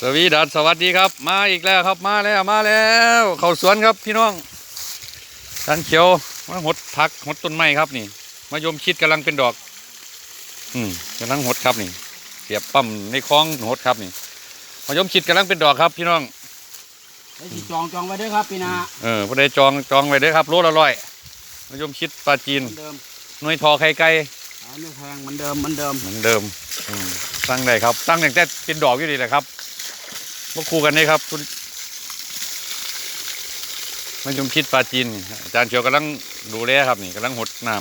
สวีดัสสวัสดีครับ มาอีกแล้วครับมาแล้วมาแล้ว เข้าสวนครับพี่น้องท่านเขียวมาหดผักหดต้นไม้ครับนี่มายมชิดกำลังเป็นดอก อืมกำลังหดครับนี่เสียบปั๊มในคลองหดครับนี่มายมชิดกำลังเป็นดอกครับ พี่น้องไอ้สิจองจองไว้ด้วยครับพี่นาเออผู้ใดจองจองไว้เด้อครับโลละร้อยมายมชิดปลาจีนเหมือนเดิมหน่วยทอไข่ไก่ขาย ไม่แพงเหมือนเดิมเหมือนเดิมเหมือนเดิมตั้งได้ครับ ตั้งแต่างแต่เป็นดอกอยู่ดีแหละครับมาคู่กันนี่ครับคุณมายมชิดปลาจีนอาจารย์เขียวกำลังดูแลครับ นี่กำลังหดน้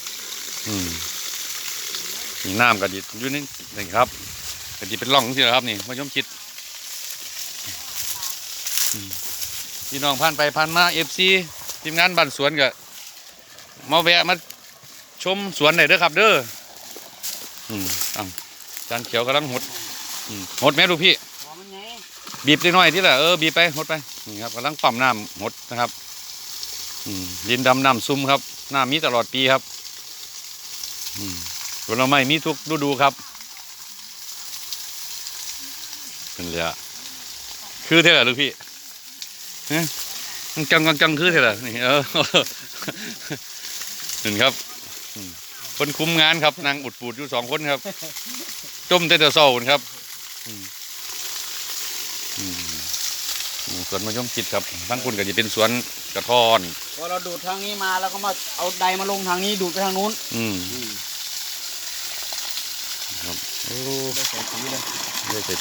ำอืมนี่น้ำกระดิดอยู่นี่นี่ครับกระดิดเป็นร่องที่ครับ นี่มายมชิดพี่น้องผ่านไปผ่านมาเอฟซีทีมงานบ้านสวนก็มาแวะมา ชมสวนหน่อยเด้อครับเด้ออืมอะจารย์เขียวกำลังหดอืมหดไหมลูกพี่พอมันไงบีบเล็กน้อยที่ละเออบีบไปหดไปนี่ครับกำลังปั๊มน้ำหดนะครับอืมดินดำน้ำซุ่มครับน้ำมีตลอดปีครับอืมผลไม้มีทุกฤดูครับเป็นเลยอะคือเท่าไหร่ลูกพี่ฮะมันจังจังจังคือเท่าไหร่นี่เออ เห็นครับ คนคุมงานครับนางอุดปูดอยู่สองคนครับ จมแต่แต่เศร้าพุ่นครับอืมสวนมะยมคิดครับทั้งคุณก็จะเป็นสวนกระท้อนพอเราดูดทางนี้มาแล้วก็มาเอาใดมาลงทางนี้ดูดไปทางนู้น อืมอืมครับโอ้ได้ใส่สีเลยได้เสร็จ